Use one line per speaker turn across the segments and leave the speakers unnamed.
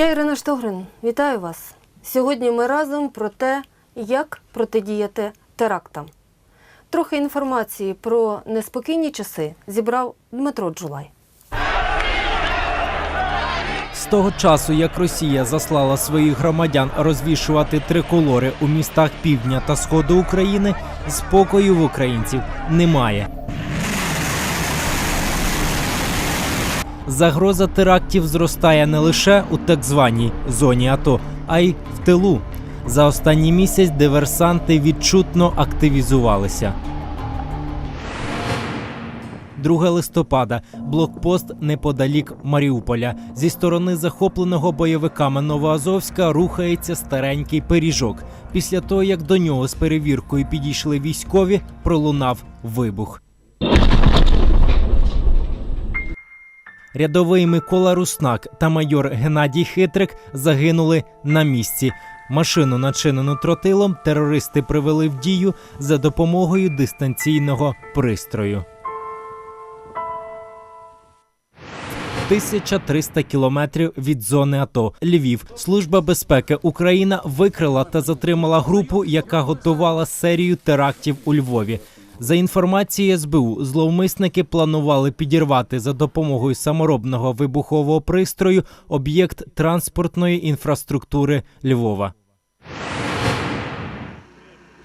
Я Ірина Штогрин. Вітаю вас. Сьогодні ми разом про те, як протидіяти терактам. Трохи інформації про неспокійні часи зібрав Дмитро Джулай.
З того часу, як Росія заслала своїх громадян розвішувати триколори у містах півдня та сходу України, спокою в українців немає. Загроза терактів зростає не лише у так званій зоні АТО, а й в тилу. За останній місяць диверсанти відчутно активізувалися. 2 листопада блокпост неподалік Маріуполя. Зі сторони захопленого бойовиками Новоазовська рухається старенький пиріжок. Після того, як до нього з перевіркою підійшли військові, пролунав вибух. Рядовий Микола Руснак та майор Геннадій Хитрик загинули на місці. Машину, начинену тротилом, терористи привели в дію за допомогою дистанційного пристрою. 1300 кілометрів від зони АТО. Львів. Служба безпеки Україна викрила та затримала групу, яка готувала серію терактів у Львові. За інформацією СБУ, зловмисники планували підірвати за допомогою саморобного вибухового пристрою об'єкт транспортної інфраструктури Львова.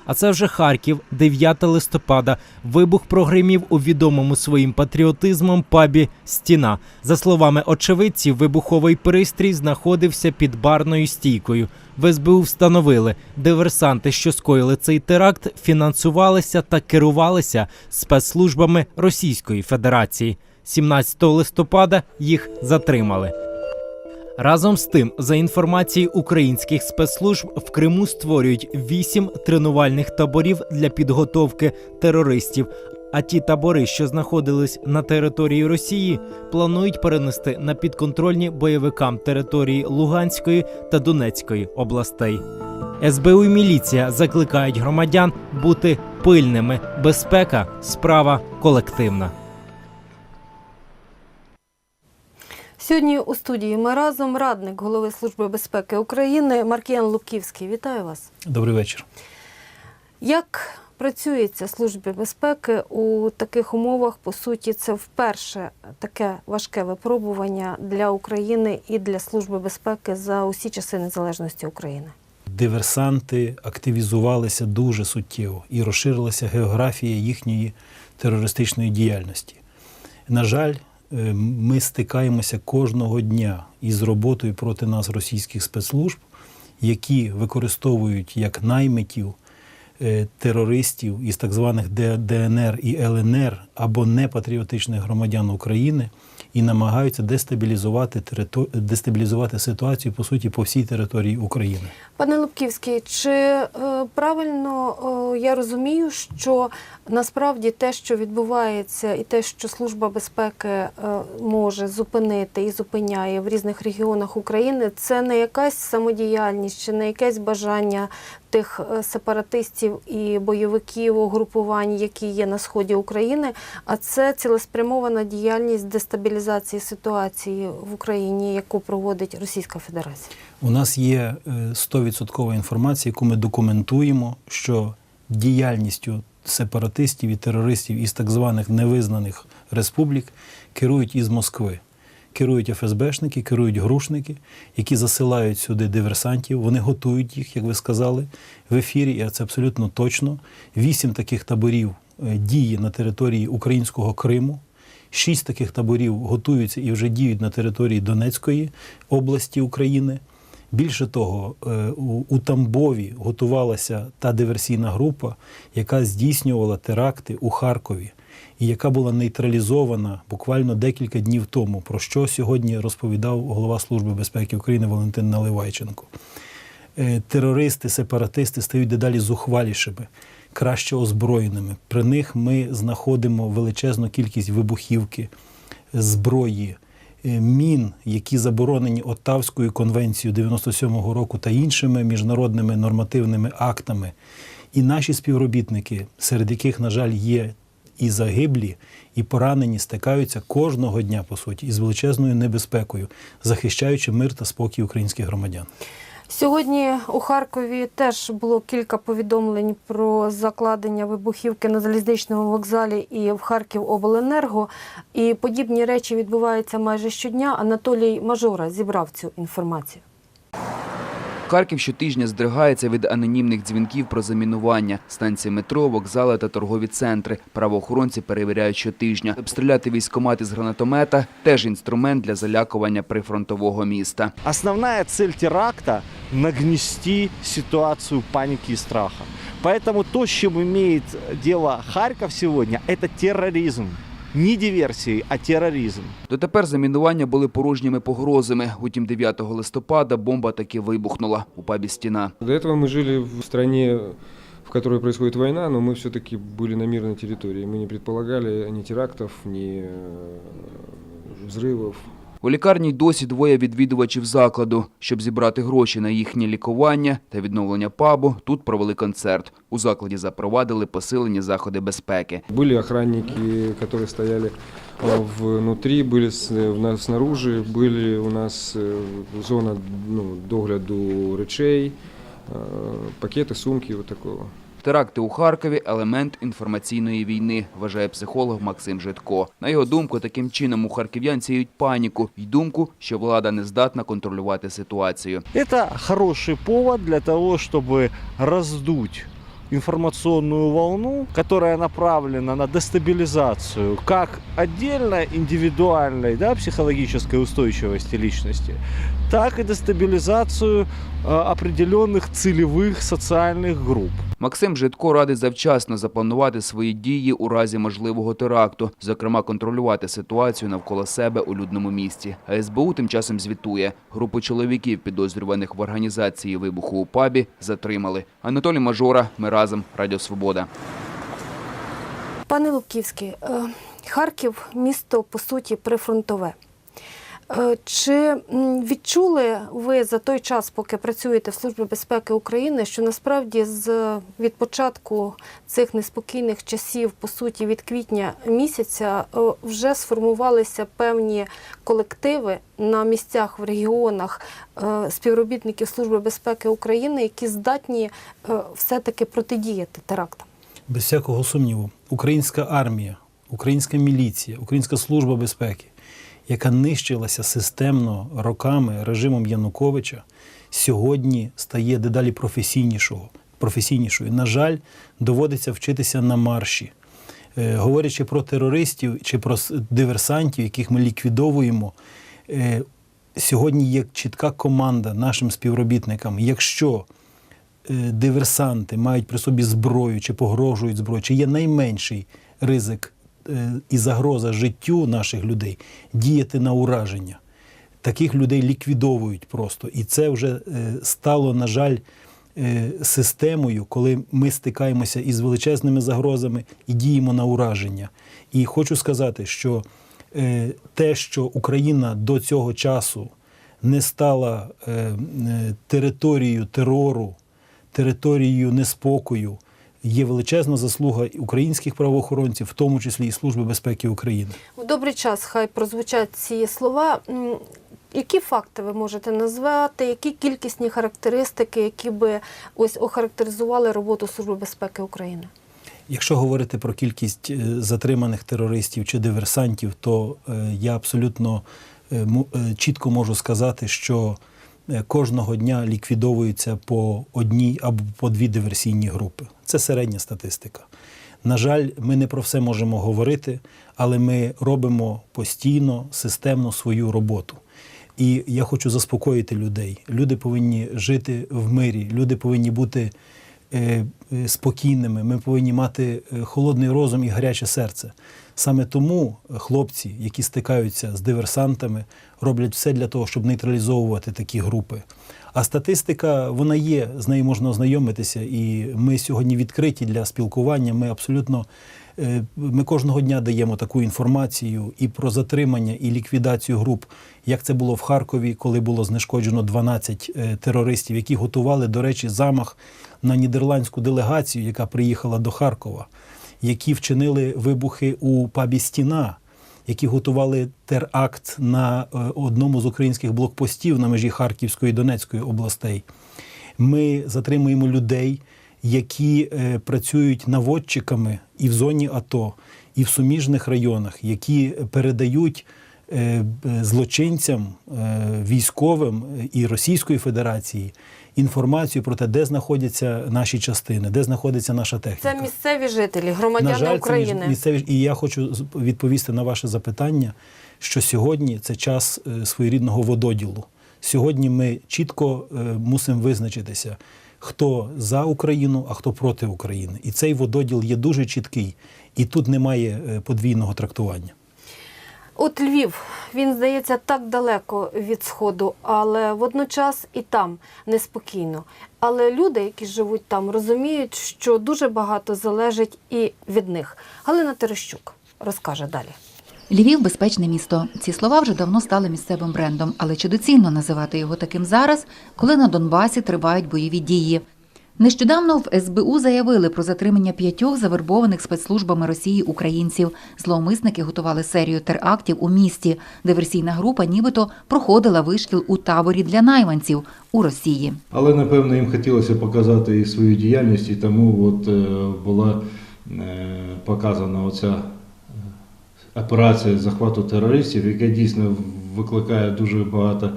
А це вже Харків, 9 листопада. Вибух прогримів у відомому своїм патріотизмом пабі Стіна. За словами очевидців, вибуховий пристрій знаходився під барною стійкою. В СБУ встановили, диверсанти, що скоїли цей теракт, фінансувалися та керувалися спецслужбами Російської Федерації. 17 листопада їх затримали. Разом з тим, за інформацією українських спецслужб, в Криму створюють вісім тренувальних таборів для підготовки терористів. А ті табори, що знаходились на території Росії, планують перенести на підконтрольні бойовикам території Луганської та Донецької областей. СБУ і міліція закликають громадян бути пильними. Безпека справа колективна.
Сьогодні у студії ми разом радник голови Служби безпеки України Маркіян Лубківський. Вітаю вас.
Добрий вечір.
Як працюється Службі безпеки у таких умовах? По суті, це вперше таке важке випробування для України і для Служби безпеки за усі часи незалежності України.
Диверсанти активізувалися дуже суттєво і розширилася географія їхньої терористичної діяльності. На жаль, ми стикаємося кожного дня із роботою проти нас російських спецслужб, які використовують як наймитів е, терористів із так званих ДНР і ЛНР або непатріотичних громадян України і намагаються дестабілізувати, територ- дестабілізувати ситуацію по суті по всій території України.
Пане Лубківський, чи е, правильно е, я розумію, що насправді те, що відбувається, і те, що Служба безпеки е, може зупинити і зупиняє в різних регіонах України, це не якась самодіяльність чи не якесь бажання тих е, сепаратистів і бойовиків угрупувань, які є на сході України, а це цілеспрямована діяльність дестабілізації ситуації в Україні, яку проводить Російська Федерація.
У нас є е, 100% інформація, яку ми документуємо, що діяльністю сепаратистів і терористів із так званих невизнаних республік керують із Москви. Керують ФСБшники, керують грушники, які засилають сюди диверсантів. Вони готують їх, як ви сказали, в ефірі, і це абсолютно точно. Вісім таких таборів е, діє на території українського Криму. Шість таких таборів готуються і вже діють на території Донецької області України. Більше того, е, у, у Тамбові готувалася та диверсійна група, яка здійснювала теракти у Харкові, і яка була нейтралізована буквально декілька днів тому, про що сьогодні розповідав голова Служби безпеки України Валентин Наливайченко. Е, Терористи, сепаратисти стають дедалі зухвалішими, краще озброєними. При них ми знаходимо величезну кількість вибухівки, зброї, е, мін, які заборонені Оттавською конвенцією 97-го року та іншими міжнародними нормативними актами. І наші співробітники, серед яких, на жаль, є і загиблі, і поранені стикаються кожного дня, по суті, із величезною небезпекою, захищаючи мир та спокій українських громадян.
Сьогодні у Харкові теж було кілька повідомлень про закладення вибухівки на залізничному вокзалі і в Харків обленерго. І подібні речі відбуваються майже щодня. Анатолій Мажора зібрав цю інформацію.
Харків щотижня здригається від анонімних дзвінків про замінування. Станції метро, вокзали та торгові центри. Правоохоронці перевіряють щотижня. Обстріляти військкомати з гранатомета – теж інструмент для залякування прифронтового міста.
Основная цель теракта – нагнести ситуацию паники и страха. Поэтому то, с чем имеет дело Харьков сегодня, это терроризм Не диверсии, а терроризм.
Дотепер замінування були порожніми погрозами. Утім, 9 листопада бомба таки вибухнула у пабі «Стіна».
До этого мы жили в стране, в которой происходит война, но мы все-таки были на мирной территории. Мы не предполагали ни терактов, ни э, взрывов.
У лікарні й досі двоє відвідувачів закладу. Щоб зібрати гроші на їхнє лікування та відновлення пабу, тут провели концерт. У закладі запровадили посилені заходи безпеки.
Были охранники, которые стояли э, внутри, были с- в нас снаружи, были у нас э, зона ну, догляду речей, э, пакеты, сумки, вот такого.
Теракти у Харкові – елемент інформаційної війни, вважає психолог Максим Житко. На його думку, таким чином у харків'ян сіють паніку й думку, що влада не здатна контролювати ситуацію.
Это хороший повод для того, чтобы раздуть информационную волну, которая направлена на дестабилизацию как отдельно индивидуальной да, психологической устойчивости личности, так и дестабилизацию э, определенных целевых социальных групп.
Максим Житко радить завчасно запланувати свої дії у разі можливого теракту, зокрема контролювати ситуацію навколо себе у людному місті. А СБУ тим часом звітує. Групу чоловіків, підозрюваних в організації вибуху у пабі, затримали. Анатолій Мажора, ми разом, Радіо Свобода.
Пане Лубківський, е, Харків місто по суті прифронтове. Е, Чи відчули ви за той час, поки працюєте в Службі безпеки України, що насправді з від початку цих неспокійних часів, по суті, від квітня місяця, е, вже сформувалися певні колективи на місцях в регіонах е, співробітників Служби безпеки України, які здатні все-таки протидіяти терактам?
Без всякого сумніву, українська армія, українська міліція, українська служба безпеки, яка нищилася системно роками режимом Януковича, сьогодні стає дедалі професійнішого, професійнішою. На жаль, доводиться вчитися на марші. Е, Говорячи про терористів чи про диверсантів, яких ми ліквідовуємо, е, сьогодні є чітка команда нашим співробітникам. Якщо е, диверсанти мають при собі зброю чи погрожують зброю, чи є найменший ризик і загроза життю наших людей діяти на ураження. Таких людей ліквідовують просто. І це вже е, стало, на жаль, е, системою, коли ми стикаємося із величезними загрозами і діємо на ураження. І хочу сказати, що е, те, що Україна до цього часу не стала е, е, територією терору, територією неспокою, є величезна заслуга українських правоохоронців, в тому числі і Служби безпеки України.
В добрий час хай прозвучать ці слова. Які факти ви можете назвати, які кількісні характеристики, які би ось охарактеризували роботу Служби безпеки України?
Якщо говорити про кількість е, затриманих терористів чи диверсантів, то е, я абсолютно е, чітко можу сказати, що кожного дня ліквідовуються по одній або по дві диверсійні групи. Це середня статистика. На жаль, ми не про все можемо говорити, але ми робимо постійно, системно свою роботу. І я хочу заспокоїти людей. Люди повинні жити в мирі, люди повинні бути е, е, спокійними. Ми повинні мати е, холодний розум і гаряче серце. Саме тому е, хлопці, які стикаються з диверсантами, роблять все для того, щоб нейтралізовувати такі групи. А статистика вона є, з нею можна ознайомитися, і ми сьогодні відкриті для спілкування. Ми абсолютно е, ми кожного дня даємо таку інформацію і про затримання, і ліквідацію груп, як це було в Харкові, коли було знешкоджено 12 е, терористів, які готували, до речі, замах на нідерландську делегацію, яка приїхала до Харкова. Які вчинили вибухи у пабі Стіна, які готували теракт на е, одному з українських блокпостів на межі Харківської і Донецької областей. Ми затримуємо людей, які е, працюють наводчиками і в зоні АТО, і в суміжних районах, які передають злочинцям, е, військовим е, і Російської Федерації інформацію про те, де знаходяться наші частини, де знаходиться наша техніка.
Це місцеві жителі, громадяни
На жаль,
України.
місцеві і я хочу відповісти на ваше запитання, що сьогодні це час е, своєрідного вододілу. Сьогодні ми чітко е, мусимо визначитися, хто за Україну, а хто проти України. І цей вододіл є дуже чіткий, і тут немає е, подвійного трактування.
От Львів, він здається так далеко від сходу, але водночас і там неспокійно. Але люди, які живуть там, розуміють, що дуже багато залежить і від них. Галина Терещук розкаже далі.
Львів безпечне місто. Ці слова вже давно стали місцевим брендом, але чи доцільно називати його таким зараз, коли на Донбасі тривають бойові дії? Нещодавно в СБУ заявили про затримання п'ятьох завербованих спецслужбами Росії українців. Зловмисники готували серію терактів у місті. Диверсійна група нібито проходила вишкіл у таборі для найманців у Росії.
Але напевно їм хотілося показати і свою діяльність, і тому от е, була е, показана оця е, операція захвату терористів, яка дійсно викликає дуже багато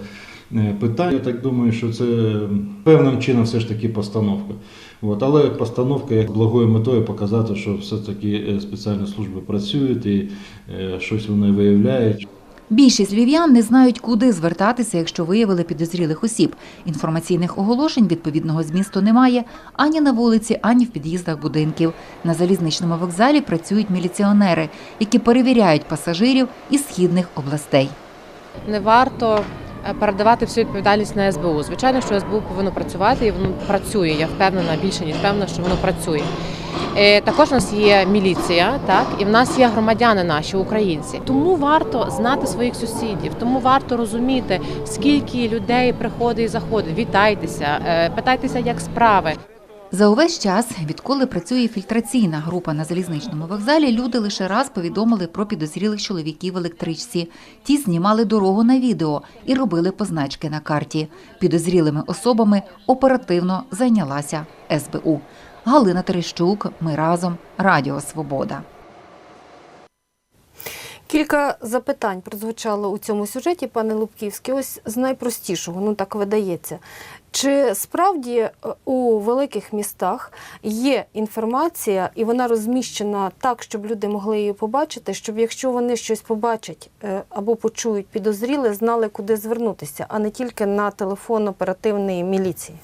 питань. Я так думаю, що це певним чином все ж таки постановка. От, але постановка як благою метою показати, що все-таки е, спеціальні служби працюють і е, щось вони виявляють.
Більшість львів'ян не знають, куди звертатися, якщо виявили підозрілих осіб. Інформаційних оголошень відповідного змісту немає ані на вулиці, ані в під'їздах будинків. На залізничному вокзалі працюють міліціонери, які перевіряють пасажирів із східних областей.
не варто е, передавати всю відповідальність на СБУ. Звичайно, що СБУ повинно працювати і воно працює. Я впевнена, більше ніж впевнена, що воно працює. Е, Також у нас є міліція, так і в нас є громадяни наші українці. Тому варто знати своїх сусідів, тому варто розуміти, скільки людей приходить і заходить. Вітайтеся, е, питайтеся, як справи.
За увесь час, відколи працює фільтраційна група на залізничному вокзалі, люди лише раз повідомили про підозрілих чоловіків в електричці. Ті знімали дорогу на відео і робили позначки на карті. Підозрілими особами оперативно зайнялася СБУ. Галина Терещук. Ми разом. Радіо Свобода.
Кілька запитань прозвучало у цьому сюжеті, пане Лубківський. Ось з найпростішого, ну так видається. Чи справді е, у великих містах є інформація, і вона розміщена так, щоб люди могли її побачити, щоб якщо вони щось побачать е, або почують підозріле, знали, куди звернутися, а не тільки на телефон оперативної міліції?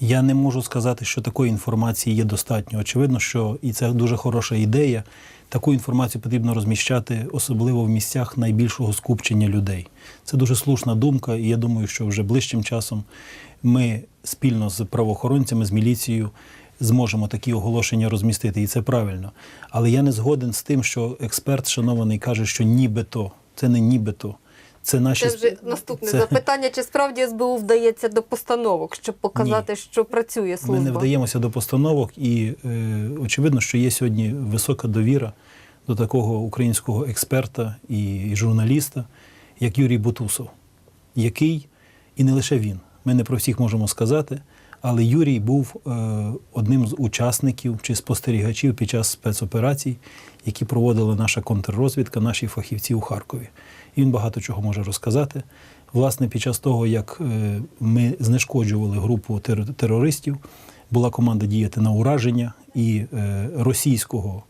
Я не можу сказати, що такої інформації є достатньо. Очевидно, що і це дуже хороша ідея. Таку інформацію потрібно розміщати, особливо в місцях найбільшого скупчення людей. Це дуже слушна думка, і я думаю, що вже ближчим часом ми спільно з правоохоронцями, з міліцією зможемо такі оголошення розмістити, і це правильно. Але я не згоден з тим, що експерт шанований каже, що нібито це не нібито. Це наші
Це вже наступне
це-
запитання: чи справді СБУ вдається до постановок, щоб показати, що працює служба?
Ми не вдаємося до постановок, і е, очевидно, що є сьогодні висока довіра до такого українського експерта і, і журналіста, як Юрій Бутусов, який, і не лише він, ми не про всіх можемо сказати, але Юрій був е, одним з учасників чи спостерігачів під час спецоперацій, які проводила наша контррозвідка, наші фахівці у Харкові. Він багато чого може розказати. Власне, під час того, як е, ми знешкоджували групу тер- терористів, була команда діяти на ураження, і е, російського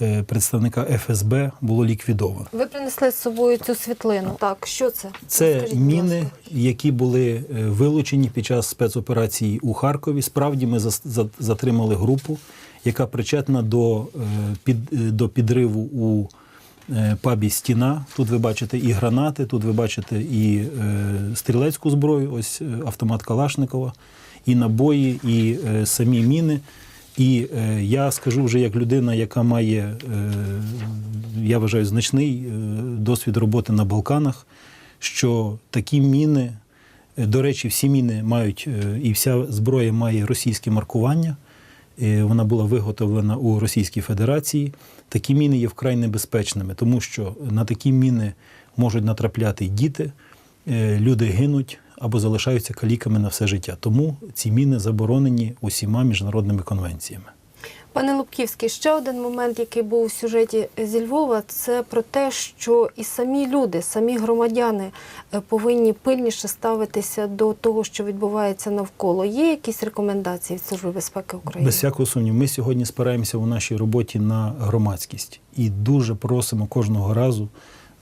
е, представника ФСБ було ліквідовано.
Ви принесли з собою цю світлину. Так, що це?
Це
будь
міни, які були вилучені під час спецоперації у Харкові. Справді ми затримали групу, яка причетна до, під, до підриву у пабі Стіна. Тут ви бачите і гранати, тут ви бачите і е, стрілецьку зброю, ось е, автомат Калашникова, і набої, і е, самі міни. І е, я скажу вже як людина, яка має, е, я вважаю, значний е, досвід роботи на Балканах, що такі міни, е, до речі, всі міни мають, е, і вся зброя має російське маркування. Е, вона була виготовлена у Російській Федерації. Такі міни є вкрай небезпечними, тому що на такі міни можуть натрапляти діти, е, люди гинуть або залишаються каліками на все життя. Тому ці міни заборонені усіма міжнародними конвенціями.
Пане Лубківський, ще один момент, який був у сюжеті зі Львова, це про те, що і самі люди, самі громадяни е, повинні пильніше ставитися до того, що відбувається навколо. Є якісь рекомендації від Служби безпеки України?
Без всякого сумніву, ми сьогодні спираємося у нашій роботі на громадськість і дуже просимо кожного разу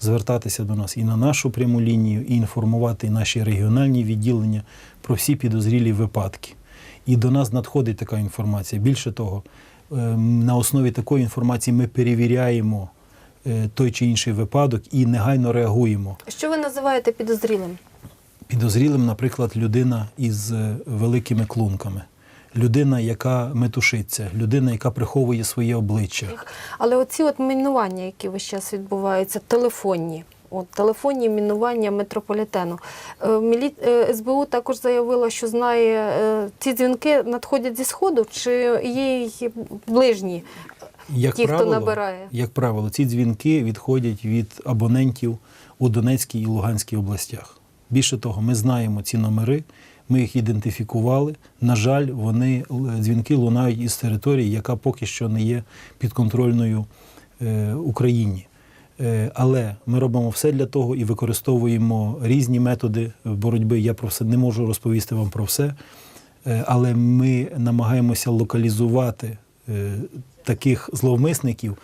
звертатися до нас і на нашу пряму лінію, і інформувати наші регіональні відділення про всі підозрілі випадки. І до нас надходить така інформація. Більше того, на основі такої інформації ми перевіряємо е, той чи інший випадок і негайно реагуємо.
Що ви називаєте підозрілим?
Підозрілим, наприклад, людина із е, великими клунками, людина, яка метушиться, людина, яка приховує своє обличчя.
Але оці от мінування, які весь час відбуваються, телефонні. От телефонні мінування метрополітену. Е, Мілі... е, СБУ також заявила, що знає, е, ці дзвінки надходять зі сходу, чи є й ближні.
Як
Ті, хто набирає.
як правило, ці дзвінки відходять від абонентів у Донецькій і Луганській областях. Більше того, ми знаємо ці номери, ми їх ідентифікували. На жаль, вони дзвінки лунають із території, яка поки що не є підконтрольною е, Україні. Е, Але ми робимо все для того і використовуємо різні методи боротьби. Я про все не можу розповісти вам про все. Е, але ми намагаємося локалізувати е, таких зловмисників.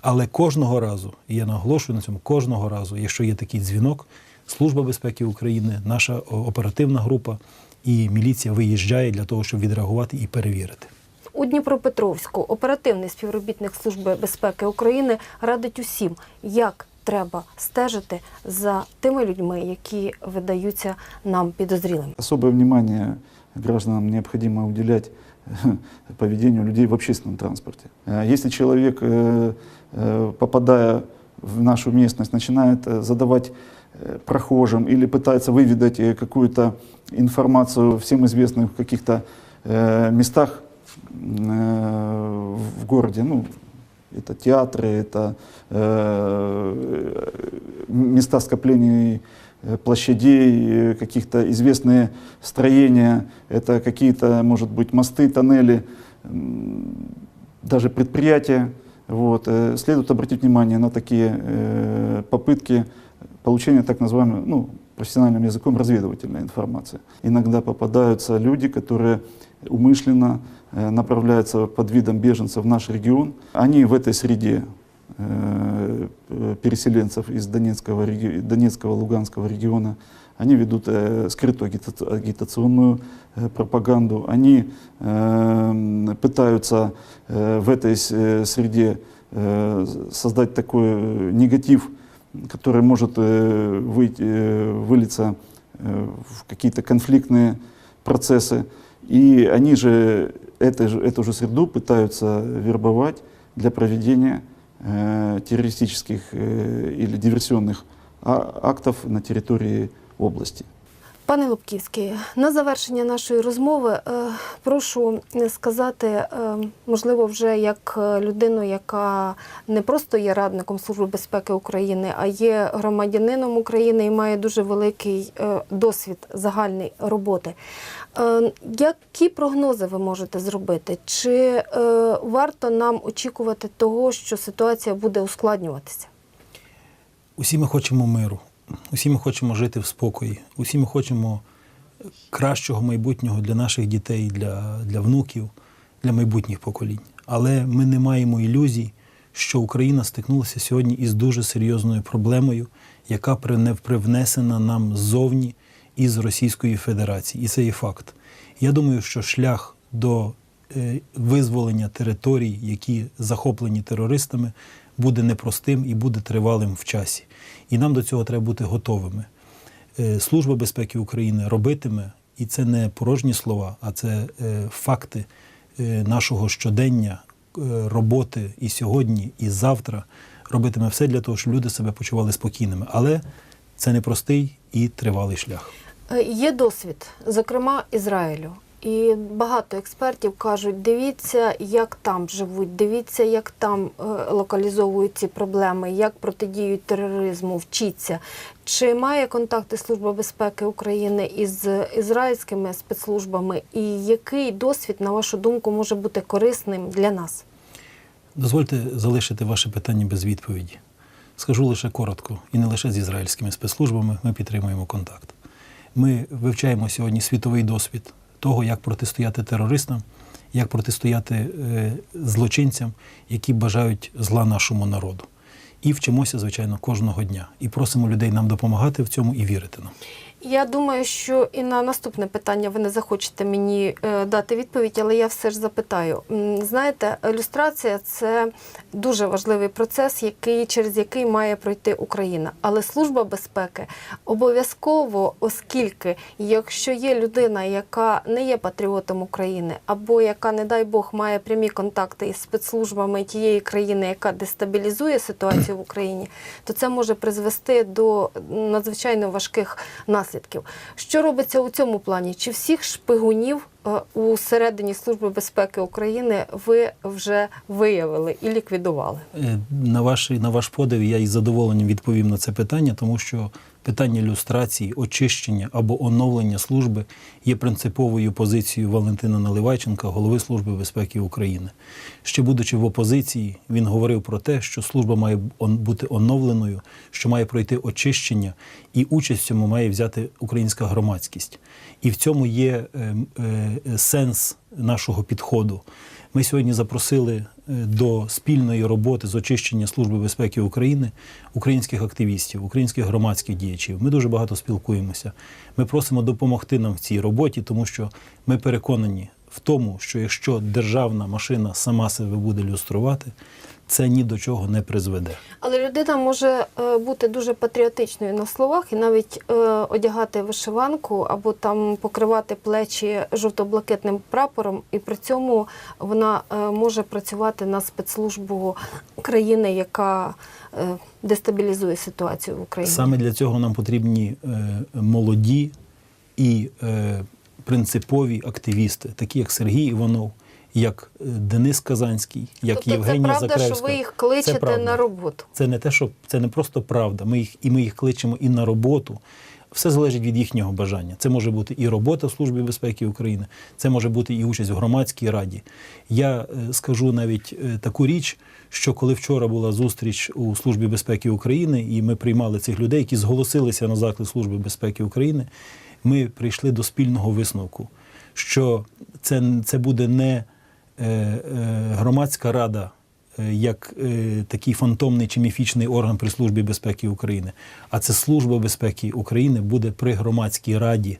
Але кожного разу, і я наголошую на цьому, кожного разу, якщо є такий дзвінок, Служба безпеки України, наша оперативна група і міліція виїжджає для того, щоб відреагувати і перевірити.
У Дніпропетровську оперативний співробітник Служби безпеки України радить усім, як треба стежити за тими людьми, які видаються нам підозрілими.
Особое внимание гражданам необходимо уделять поведению людей в общественном транспорте. Э, Если человек, э, э, попадая в нашу местность, начинает э, задавать э, прохожим или пытается выведать э, какую-то информацию всем известных в каких-то э, местах э, в городе, ну, это театры, это э, места скоплений э, площадей, э, каких-то известные строения, это какие-то, может быть, мосты, тоннели, даже предприятия. Вот. э, Следует обратить внимание на такие э, попытки получения так называемой, ну, профессиональным языком разведывательной информации. Иногда попадаются люди, которые умышленно э, направляются под видом беженцев в наш регион. Они в этой среде э, э, переселенцев из Донецкого, Донецкого, Луганского региона, они ведут э, скрытую агита- агитационную э, пропаганду, они э, пытаются э, в этой э, среде э, создать такой э, негатив, который может э, выйти, э, вылиться э, в какие-то конфликтные процессы. И они же, это же эту же среду пытаются вербовать для проведения э, террористических э, или диверсионных а- актов на территории области.
Пане Лубківський, на завершення нашої розмови е, прошу сказати, е, можливо, вже як е, людину, яка не просто є радником Служби безпеки України, а є громадянином України і має дуже великий досвід загальний роботи. Які прогнози ви можете зробити? Чи варто нам очікувати того, що ситуація буде ускладнюватися?
Усі ми хочемо миру, усі ми хочемо жити в спокої, усі ми хочемо кращого майбутнього для наших дітей, для, для внуків, для майбутніх поколінь. Але ми не маємо ілюзій, що Україна стикнулася сьогодні із дуже серйозною проблемою, яка привне- привнесена нам ззовні із Російської Федерації. І це є факт. Я думаю, що шлях до е, визволення територій, які захоплені терористами, буде непростим і буде тривалим в часі. І нам до цього треба бути готовими. Е, Служба безпеки України робитиме, і це не порожні слова, а це е, факти е, нашого щодення, роботи і сьогодні, і завтра робитиме все для того, щоб люди себе почували спокійними. Але це непростий і тривалий шлях.
Є досвід, зокрема Ізраїлю. І багато експертів кажуть: дивіться, як там живуть, дивіться, як там е, локалізовують ці проблеми, як протидіють тероризму, вчіться. Чи має контакти Служба безпеки України із ізраїльськими спецслужбами, і який досвід, на вашу думку, може бути корисним для нас?
Дозвольте залишити ваше питання без відповіді. Скажу лише коротко, і не лише з ізраїльськими спецслужбами ми підтримуємо контакт. Ми вивчаємо сьогодні світовий досвід того, як протистояти терористам, як протистояти е, злочинцям, які бажають зла нашому народу. І вчимося, звичайно, кожного дня. І просимо людей нам допомагати в цьому і вірити нам.
Я думаю, що і на наступне питання ви не захочете мені е, дати відповідь, але я все ж запитаю. Знаєте, ілюстрація це дуже важливий процес, який, через який має пройти Україна. Але Служба безпеки обов'язково, оскільки якщо є людина, яка не є патріотом України, або яка, не дай Бог, має прямі контакти із спецслужбами тієї країни, яка дестабілізує ситуацію в Україні, то це може призвести до надзвичайно важких наслідків. Що робиться у цьому плані? Чи всіх шпигунів е, у середині Служби безпеки України ви вже виявили і ліквідували?
Е, На ваш, на ваш подив я із задоволенням відповім на це питання, тому що питання люстрації, очищення або оновлення служби є принциповою позицією Валентина Наливайченка, голови Служби безпеки України. Ще будучи в опозиції, він говорив про те, що служба має бути оновленою, що має пройти очищення, і участь в цьому має взяти українська громадськість. І в цьому є е, е, сенс нашого підходу. Ми сьогодні запросили е, до спільної роботи з очищення Служби безпеки України українських активістів, українських громадських діячів. Ми дуже багато спілкуємося. Ми просимо допомогти нам в цій роботі, тому що ми переконані в тому, що якщо державна машина сама себе буде люструвати, це ні до чого не призведе.
Але людина може е, бути дуже патріотичною на словах і навіть е, одягати вишиванку або там покривати плечі жовто-блакитним прапором, і при цьому вона е, може працювати на спецслужбу країни, яка е, дестабілізує ситуацію в Україні.
Саме для цього нам потрібні е, молоді і е, принципові активісти, такі як Сергій Іванов, як е, Денис Казанський, як
тобто
Євгенія
це правда,
Закревська.
що ви їх
Це
кличете
правда.
на роботу.
Це не те, що це не просто правда. Ми їх і ми їх кличемо і на роботу. Все залежить від їхнього бажання. Це може бути і робота в Службі безпеки України, це може бути і участь в громадській раді. Я е, скажу навіть е, таку річ, що коли вчора була зустріч у Службі безпеки України, і ми приймали цих людей, які зголосилися на заклик Служби безпеки України, ми прийшли до спільного висновку, що це, це буде не громадська рада е, як е, такий фантомний чи міфічний орган при Службі безпеки України, а це Служба безпеки України буде при громадській раді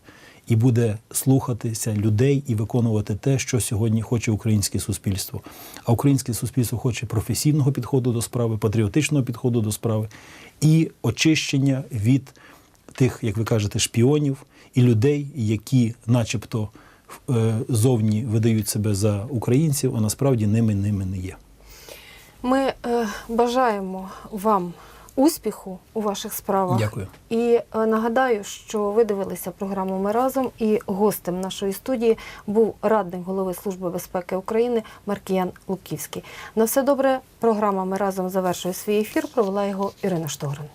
і буде слухатися людей і виконувати те, що сьогодні хоче українське суспільство. А українське суспільство хоче професійного підходу до справи, патріотичного підходу до справи і очищення від тих, як ви кажете, шпіонів і людей, які, начебто, е, зовні видають себе за українців, а насправді ними ними не є.
Ми е, бажаємо вам успіху у ваших справах.
Дякую.
І е, нагадаю, що ви дивилися програму Ми разом і гостем нашої студії був радник голови Служби безпеки України Маркіян Луківський. На все добре. Програма Ми разом завершує свій ефір. Провела його Ірина Штогрин.